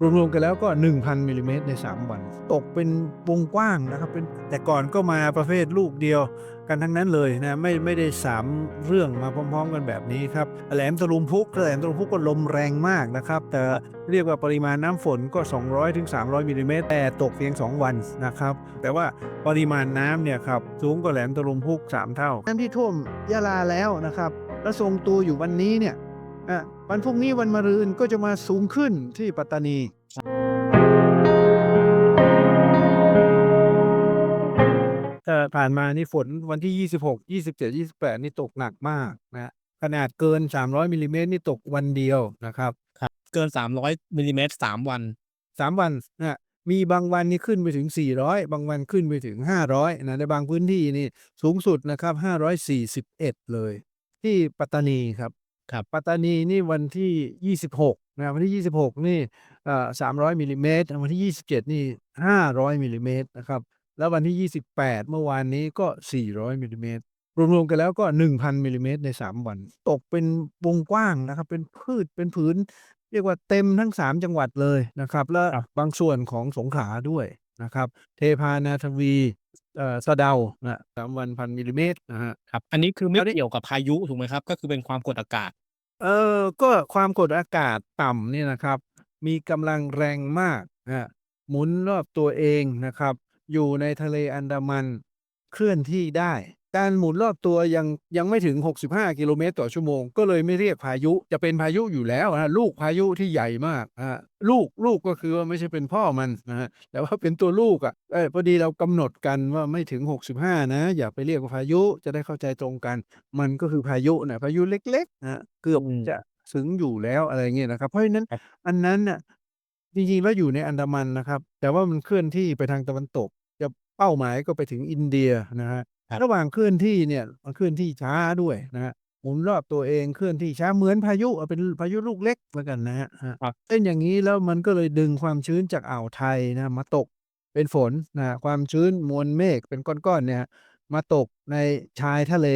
รวมๆกันแล้วก็ 1,000มิลลิเมตรใน 3 วัน ตกเป็นวงกว้างนะครับเป็นแต่ก่อนก็มาประเภทลูกเดียวกันทั้งนั้นเลยนะไม่ไม่ได้ 3 เรื่องมาพร้อม ๆ กันแบบนี้ครับแหลมตะลุมพุกแหลมตะลุมพุกก็ลมแรงมากนะครับ แต่เรียกว่าปริมาณน้ำฝนก็ 200ถึง300มิลลิเมตรแต่ตกเพียง 2 วันนะครับ แต่ว่าปริมาณน้ำเนี่ยครับสูงกว่าแหลมตะลุมพุก 3 เท่าน้ำที่ท่วมยะลาแล้วนะครับแล้วทรงตัวอยู่วันนี้เนี่ย อะวันพรุ่งนี้วันมะรืนก็จะมาสูงขึ้นที่ปัตตานีแต่ผ่านมานี่ฝนวันที่ 26 27 28 นี่ตกหนักมากนะฮะขนาดเกิน 300มิลลิเมตรนี่ตกวันเดียวนะครับ เกิน 300มิลลิเมตร3วัน 3 วันนะฮะมีบางวันนี่ขึ้นไปถึง 400 บางวันขึ้นไปถึง 500นะในบางพื้นที่นี่สูงสุดนะครับ 541 เลย ที่ปัตตานีครับ ครับ ปัตตานีนี่วันที่ 26นะวันที่ 26 นี่เอ่อ300มิลลิเมตรวันที่ 27 นี่ 500มิลลิเมตรนะครับ แล้ววันที่ 28 เมื่อวานนี้ก็ 400มิลลิเมตรรวมๆกันแล้วก็ 1,000มิลลิเมตรใน 3 วัน ตกเป็นวงกว้างนะครับ เป็นพืชเป็นผืน เรียกว่าเต็มทั้ง 3 จังหวัดเลยนะครับ และครับบางส่วนของสงขลาด้วยนะครับ เทพานาทวี เอ่อสะเดานะสามวันพันมิลลิเมตรนะฮะ ครับ อันนี้คือไม่แล้วนี่เกี่ยวกับพายุถูกไหมครับ ก็คือเป็นความกดอากาศ เออก็ความกดอากาศต่ำเนี่ยนะครับ มีกำลังแรงมากนะหมุนรอบตัวเองนะครับ อยู่ในทะเลอันดามันเคลื่อนที่ได้ การหมุนรอบตัวยังยังไม่ถึง 65 กิโลเมตรต่อชั่วโมง ก็เลยไม่เรียกพายุจะเป็นพายุอยู่แล้วนะลูกพายุที่ใหญ่มากนะฮะลูกลูกก็คือว่าไม่ใช่เป็นพ่อมันนะฮะแต่ว่าเป็นตัวลูกอะเออพอดีเรากำหนดกันว่าไม่ถึง 65 นะ อย่าไปเรียกว่าพายุจะได้เข้าใจตรงกัน มันก็คือพายุนะพายุเล็กๆนะเกือบอืมจะถึงอยู่แล้วอะไรเงี้ยนะครับเพราะฉะนั้นครับอันนั้นน่ะจริงๆแล้วอยู่ในอันดามันนะครับ แต่ว่ามันเคลื่อนที่ไปทางตะวันตก จะเป้าหมายก็ไปถึงอินเดียนะฮะ ครับระหว่างเคลื่อนที่เนี่ยมันเคลื่อนที่ช้าด้วยนะฮะหมุนรอบตัวเองเคลื่อนที่ช้าเหมือนพายุเอาเป็นพายุลูกเล็กแล้วกันนะฮะฮะครับเป็นอย่างนี้แล้วมันก็เลยดึงความชื้นจากอ่าวไทยนะมาตกเป็นฝนนะความชื้นมวลเมฆเป็นก้อนๆเนี่ยมาตกในชายทะเล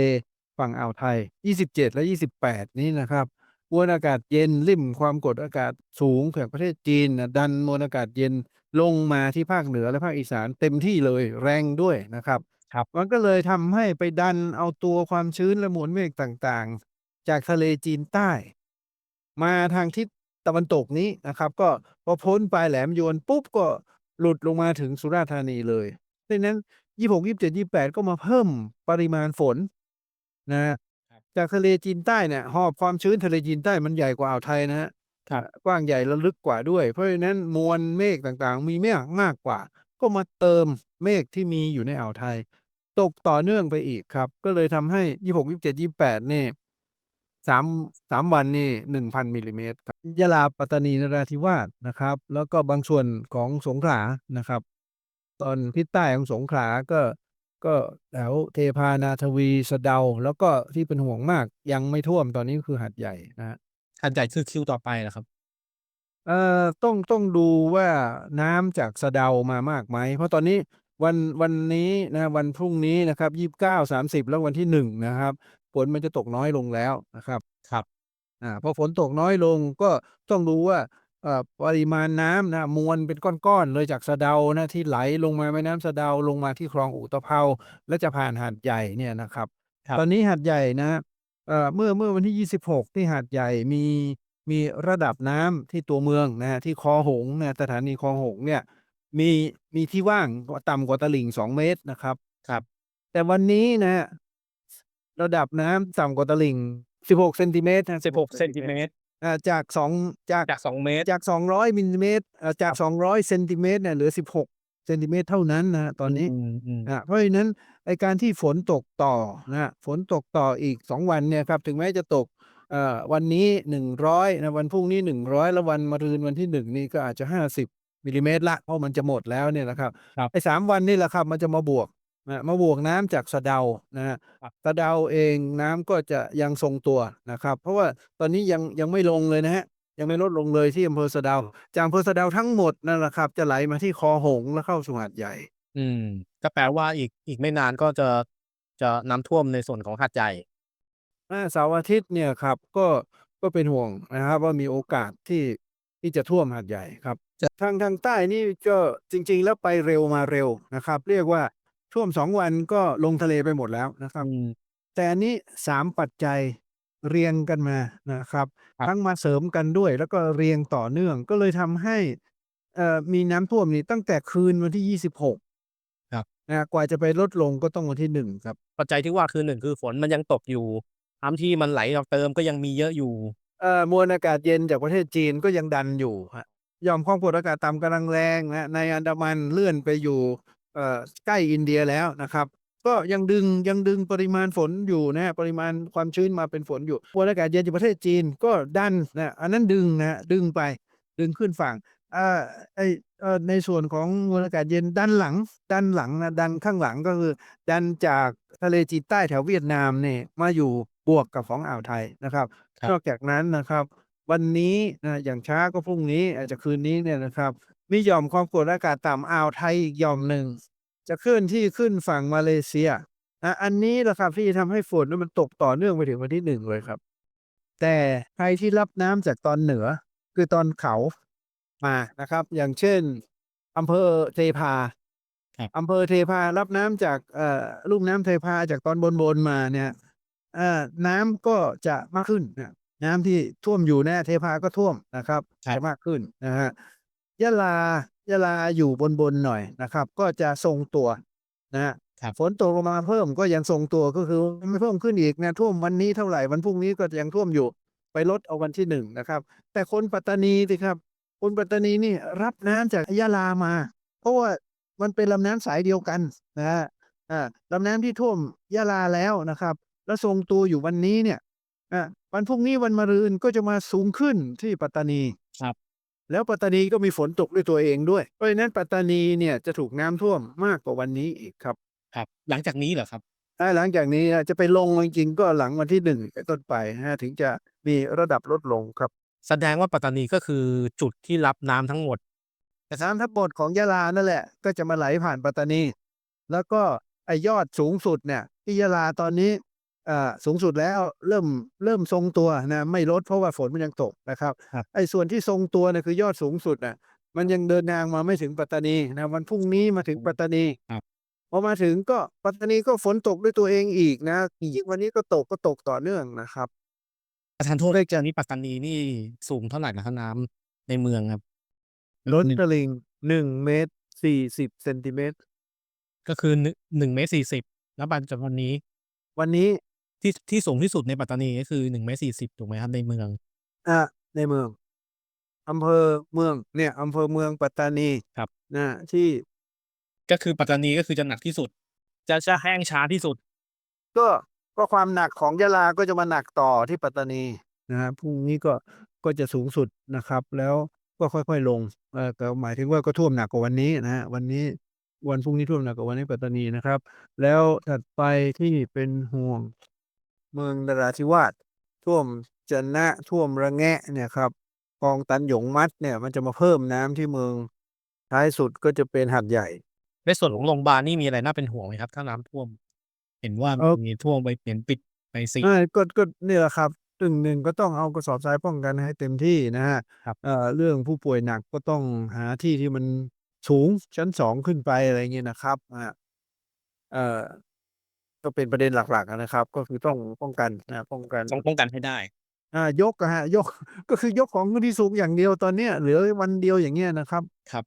ฝั่งอ่าวไทย 27 และ 28 นี้นะครับมวลอากาศเย็นริมความกดอากาศสูงจากประเทศจีนนะดันมวลอากาศเย็นลงมาที่ภาคเหนือและภาคอีสานเต็มที่เลยแรงด้วยนะครับ ครับ มันก็เลยทำให้ไปดันเอาตัวความชื้นและมวลเมฆต่างๆ จากทะเลจีนใต้ มาทางทิศตะวันตกนี้นะครับ ก็พอพ้นปลายแหลมยวนปุ๊บก็หลุดลงมาถึงสุราษฎร์ธานีเลยดังนั้น26 27 28ก็มาเพิ่มปริมาณฝนนะฮะครับจากทะเลจีนใต้เนี่ยหอบความชื้นทะเลจีนใต้มันใหญ่กว่าอ่าวไทยนะฮะครับกว้างใหญ่และลึกกว่าด้วย เพราะฉะนั้นมวลเมฆต่างๆ มีเมฆมากกว่า ก็มาเติมเมฆที่มีอยู่ในอ่าวไทย ตกต่อเนื่องไปอีกครับ ก็เลยทำให้26 27 28นี่สามสามวันนี่หนึ่งพันมิลลิเมตรครับยะลาปัตตานีนราธิวาสนะครับ แล้วก็บางส่วนของสงขลานะครับ ตอนทิศใต้ของสงขลาก็ก็แถวเทพานาทวีสะเดา แล้วก็ที่เป็นห่วงมากยังไม่ท่วมตอนนี้คือหัดใหญ่นะฮะหัดใหญ่คือคิวต่อไปเหรอครับเอ่อต้องต้องดูว่าน้ำจากสะเดามามากไหม เพราะตอนนี้ วันวันนี้นะวันพรุ่งนี้นะครับยี่สิบเก้าสามสิบแล้ววันที่หนึ่งนะครับฝนมันจะตกน้อยลงแล้วนะครับครับอ่าพอฝนตกน้อยลงก็ต้องดูว่าเอ่อปริมาณน้ำนะมวลเป็นก้อนๆเลยจากสะเดานะที่ไหลลงมาแม่น้ำสะเดาลงมาที่คลองอุตภเปาแล้วจะผ่านหาดใหญ่เนี่ยนะครับครับตอนนี้หาดใหญ่นะเอ่อเมื่อเมื่อวันที่ 26 ที่หาดใหญ่มีมีระดับน้ำที่ตัวเมืองนะที่คอหงส์นะสถานีคลองหงส์เนี่ย มีมีที่ว่างต่ำกว่าตลิ่ง2เมตรนะครับ ครับ แต่วันนี้นะระดับน้ำต่ำกว่าตลิ่ง16เซนติเมตรนะ16เซนติเมตรอ่าจากสองจากจาก2เมตร จาก200มิลลิเมตรอ่าจาก200เซนติเมตรเนี่ยเหลือ16เซนติเมตรเท่านั้นนะตอนนี้อืมอืมอะเพราะฉะนั้นไอการที่ฝนตกต่อนะฝนตกต่ออีก2วันเนี่ยครับ ถึงแม้จะตกเอ่อวันนี้100นะวันพรุ่งนี้100แล้ววันมะรืนวันที่1นี่ก็อาจจะ50 มิลลิเมตรละเพราะมันจะหมดแล้วเนี่ยนะครับครับไอ้สามวันนี่แหละครับมันจะมาบวกนะมาบวกน้ำจากสะเดานะฮะครับสะเดาเองน้ำก็จะยังทรงตัวนะครับ เพราะว่าตอนนี้ยังยังไม่ลงเลยนะฮะยังไม่ลดลงเลยที่อำเภอสะเดาจากอำเภอสะเดาทั้งหมดนั่นแหละครับ จะไหลมาที่คอหงส์แล้วเข้าสู่หาดใหญ่ อืม ก็แปลว่าอีกอีกไม่นานก็จะจะน้ำท่วมในส่วนของหาดใหญ่ อ่าเสาร์อาทิตย์เนี่ยครับก็ก็เป็นห่วงนะครับ ว่ามีโอกาสที่ที่จะท่วมหาดใหญ่ครับจะ ทางทางใต้นี่ก็จริง ๆ แล้วไปเร็วมาเร็วนะครับ เรียกว่าท่วม2วันก็ลงทะเลไปหมดแล้วนะครับอืมแต่อันนี้3ปัจจัยเรียงกันมานะครับครับ ทั้งมาเสริมกันด้วย แล้วก็เรียงต่อเนื่องก็เลยทำให้เอ่อมีน้ำท่วมนี่ตั้งแต่คืนวันที่26ครับนะกว่าจะไปลดลงก็ต้องวันที่1ครับ ปัจจัยที่ว่าคือ1คือฝนมันยังตกอยู่น้ำที่มันไหลมาเติมก็ยังมีเยอะอยู่เอ่อมวลอากาศเย็นจากประเทศจีนก็ยังดันอยู่ครับ หย่อมความกดอากาศต่ำกำลังแรงนะในอันดามันเลื่อนไปอยู่เอ่อใกล้อินเดียแล้วนะครับ ก็ยังดึงยังดึงปริมาณฝนอยู่นะฮะปริมาณความชื้นมาเป็นฝนอยู่มวลอากาศเย็นจากประเทศจีนก็ดันนะอันนั้นดึงนะดึงไปดึงขึ้นฝั่งอ่าไอเอ่อในส่วนของมวลอากาศเย็นด้านหลังด้านหลังนะดันข้างหลังก็คือ ดันจากทะเลจีนใต้แถวเวียดนามเนี่ยมาอยู่บวกกับของอ่าวไทยนะครับครับนอกจากนั้นนะครับ วันนี้นะอย่างช้าก็พรุ่งนี้อาจจะคืนนี้เนี่ยนะครับมีหย่อมความกดอากาศต่ำอ่าวไทยอีกหย่อมหนึ่ง จะเคลื่อนที่ขึ้นฝั่งมาเลเซียนะอันนี้แหละครับที่ทำให้ฝนนั้นมันตกต่อเนื่องไปถึงวันที่หนึ่งเลยครับ แต่ใครที่รับน้ำจากตอนเหนือคือตอนเขามานะครับ อย่างเช่นอำเภอเทพาครับอำเภอเทพารับน้ำจากเอ่อลุ่มน้ำเทพาจากตอนบนบนๆมาเนี่ยเอ่อน้ำก็จะมากขึ้นนะ น้ำที่ท่วมอยู่แน่เทพาก็ท่วมนะครับครับจะมากขึ้นนะฮะยะลายะลาอยู่บนบนๆหน่อยนะครับ ก็จะทรงตัวนะฮะครับฝนตกลงมาเพิ่มก็ยังทรงตัวก็คือไม่เพิ่มขึ้นอีกนะท่วมวันนี้เท่าไหร่วันพรุ่งนี้ก็ยังท่วมอยู่ไปลดเอาวันที่หนึ่งนะครับ แต่คนปัตตานีสิครับ คนปัตตานีนี่รับน้ำจากยะลามา เพราะว่ามันเป็นลำน้ำสายเดียวกันนะฮะอ่าลำน้ำที่ท่วมยะลาแล้วนะครับ แล้วทรงตัวอยู่วันนี้เนี่ย อ่าวันพรุ่งนี้วันมะรืนก็จะมาสูงขึ้นที่ปัตตานีครับ แล้วปัตตานีก็มีฝนตกด้วยตัวเองด้วย เพราะฉะนั้นปัตตานีเนี่ยจะถูกน้ำท่วมมากกว่าวันนี้อีกครับครับ หลังจากนี้เหรอครับถ้าหลังจากนี้นะจะไปลงจริงๆก็หลังวันที่หนึ่งเป็นต้นไปนะฮะถึงจะมีระดับลดลงครับ แสดงว่าปัตตานีก็คือจุดที่รับน้ำทั้งหมด แต่น้ำทั้งหมดของยะลานั่นแหละ ก็จะมาไหลผ่านปัตตานี แล้วก็ไอยอดสูงสุดเนี่ยที่ยะลาตอนนี้อ่า สูงสุดแล้วเริ่มเริ่มทรงตัวนะไม่ลดเพราะว่าฝนมันยังตกนะครับครับไอส่วนที่ทรงตัวเนี่ยคือยอดสูงสุดน่ะมันยังเดินทางมาไม่ถึงปัตตานีนะวันพรุ่งนี้มาถึงปัตตานีครับพอมาถึงก็ปัตตานีก็ฝนตกด้วยตัวเองอีกนะอีกวันนี้ก็ตกก็ตกต่อเนื่องนะครับประธานโทษเลขจานี้ปัตตานีนี่สูงเท่าไหร่นะครับน้ำในเมืองครับล้นหนึ่งตลิ่งหนึ่งเมตรสี่สิบเซนติเมตรก็คือหนึ่งหนึ่งเมตรสี่สิบแล้วปัจจุบันนี้ วันนี้ ที่ที่สูงที่สุดในปัตตานีก็คือหนึ่งเมตรสี่สิบถูกไหมครับในเมือง อะในเมืองอำเภอเมืองเนี่ยอำเภอเมืองปัตตานีครับ นะที่ก็คือปัตตานีก็คือจะหนักที่สุด จะจะแห้งช้าที่สุด ก็ก็ความหนักของยะลาก็จะมาหนักต่อที่ปัตตานีนะฮะพรุ่งนี้ก็ก็จะสูงสุดนะครับ แล้วก็ค่อยๆลงเอ่อก็หมายถึงว่าก็ท่วมหนักกว่าวันนี้นะฮะวันนี้วันพรุ่งนี้ท่วมหนักกว่าวันนี้ปัตตานีนะครับ แล้วถัดไปที่เป็นห่วง เมืองนราธิวาสท่วมจะนะท่วมระแงะเนี่ยครับคลองตันหยงมัดเนี่ยมันจะมาเพิ่มน้ำที่เมืองท้ายสุดก็จะเป็นหัดใหญ่ ในส่วนของโรงพยาบาลนี่มีอะไรน่าเป็นห่วงไหมครับ ถ้าน้ำท่วม เห็นว่าเอ่อมีท่วมไปเปลี่ยนปิดไปสี่อ่าก็ก็นี่แหละครับตึงหนึ่งก็ต้องเอากระสอบทรายป้องกันให้เต็มที่นะฮะครับเอ่อเรื่องผู้ป่วยหนักก็ต้องหาที่ที่มันสูงชั้นสองขึ้นไปอะไรเงี้ยนะครับอ่าเอ่อ ก็เป็นประเด็นหลัก ๆ อะนะครับ ก็คือต้องป้องกันนะป้องกัน ต้องป้องกันให้ได้ อ่า ยกอะฮะยก ก็คือยกของขึ้นที่สูงอย่างเดียวตอนเนี้ย เหลือวันเดียว อย่างเงี้ยนะครับ ครับ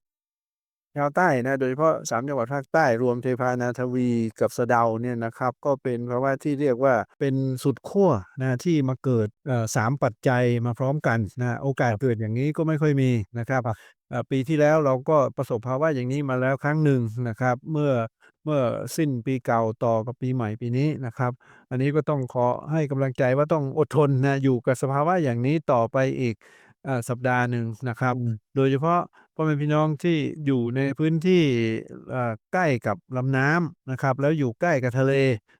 ชาวใต้นะ โดยเฉพาะสามจังหวัดภาคใต้รวมเทพานาทวีกับสะเดาเนี่ยนะครับ ก็เป็นภาวะที่เรียกว่าเป็นสุดขั้วนะที่มาเกิด เอ่อสามปัจจัยมาพร้อมกันนะ โอกาสเกิดอย่างนี้ก็ไม่ค่อยมีนะครับ เอ่อ ปีที่แล้วเราก็ประสบภาวะอย่างนี้มาแล้วครั้งหนึ่งนะครับ เมื่อ เมื่อสิ้นปีเก่าต่อกับปีใหม่ปีนี้นะครับ อันนี้ก็ต้องขอให้กำลังใจว่าต้องอดทนนะอยู่กับสภาวะอย่างนี้ต่อไปอีกเอ่อสัปดาห์หนึ่งนะครับ อืม โดยเฉพาะพ่อแม่พี่น้องที่อยู่ในพื้นที่เอ่อใกล้กับลำน้ำนะครับ แล้วอยู่ใกล้กับทะเล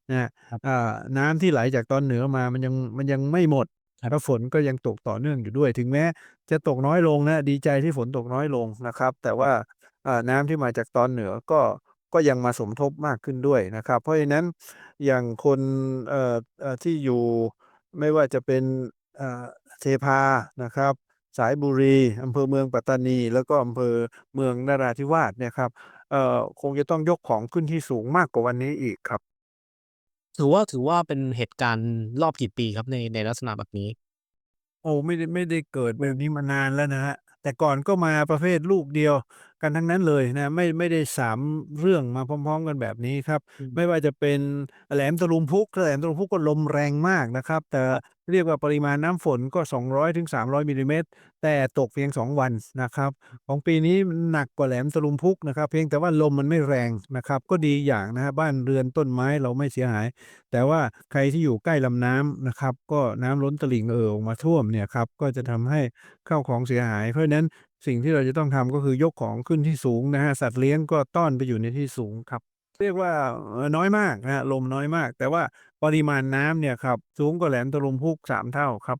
นะครับอ่าน้ำที่ไหลจากตอนเหนือมามันยังมันยังไม่หมดครับ แล้วฝนก็ยังตกต่อเนื่องอยู่ด้วย ถึงแม้จะตกน้อยลงนะดีใจที่ฝนตกน้อยลงนะครับ แต่ว่าอ่าน้ำที่มาจากตอนเหนือก็ ก็ยังมาสมทบมากขึ้นด้วยนะครับ เพราะฉะนั้นอย่างคนเอ่อเอ่อที่อยู่ไม่ว่าจะเป็นเอ่อเทพานะครับ สายบุรีอำเภอเมืองปัตตานี แล้วก็อำเภอเมืองนราธิวาสเนี่ยครับเอ่อคงจะต้องยกของขึ้นที่สูงมากกว่าวันนี้อีกครับ ถือว่าถือว่าเป็นเหตุการณ์รอบกี่ปีครับในในลักษณะแบบนี้?โอ้ไม่ได้ไม่ได้เกิดแบบนี้มานานแล้วนะครับ แต่ก่อนก็มาประเภทลูกเดียวกันทั้งนั้นเลยนะ ไม่ไม่ได้3เรื่องมาพร้อม ๆ กันแบบนี้ครับ อืม ไม่ว่าจะเป็นแหลมตะลุมพุกถ้าแหลมตะลุมพุกก็ลมแรงมากนะครับ แต่ เรียกว่าปริมาณน้ำฝนก็ 200-300มิลลิเมตรแต่ตกเพียง 2 วันนะครับ ของปีนี้หนักกว่าแหลมตะลุมพุกนะครับ เพียงแต่ว่าลมมันไม่แรงนะครับ ก็ดีอย่างนะครับบ้านเรือนต้นไม้เราไม่เสียหาย แต่ว่าใครที่อยู่ใกล้ลำน้ำนะครับ ก็น้ำล้นตลิ่งเอ่อออกมาท่วมเนี่ยครับก็จะทำให้เข้าของเสียหาย เพราะฉะนั้นสิ่งที่เราจะต้องทำก็คือยกของขึ้นที่สูงนะครับสัตว์เลี้ยงก็ต้อนไปอยู่ในที่สูงครับ เรียกว่าน้อยมากนะลมน้อยมาก แต่ว่าปริมาณน้ำเนี่ยครับสูงกว่าแหลมตะลุมพุกสามเท่าครับ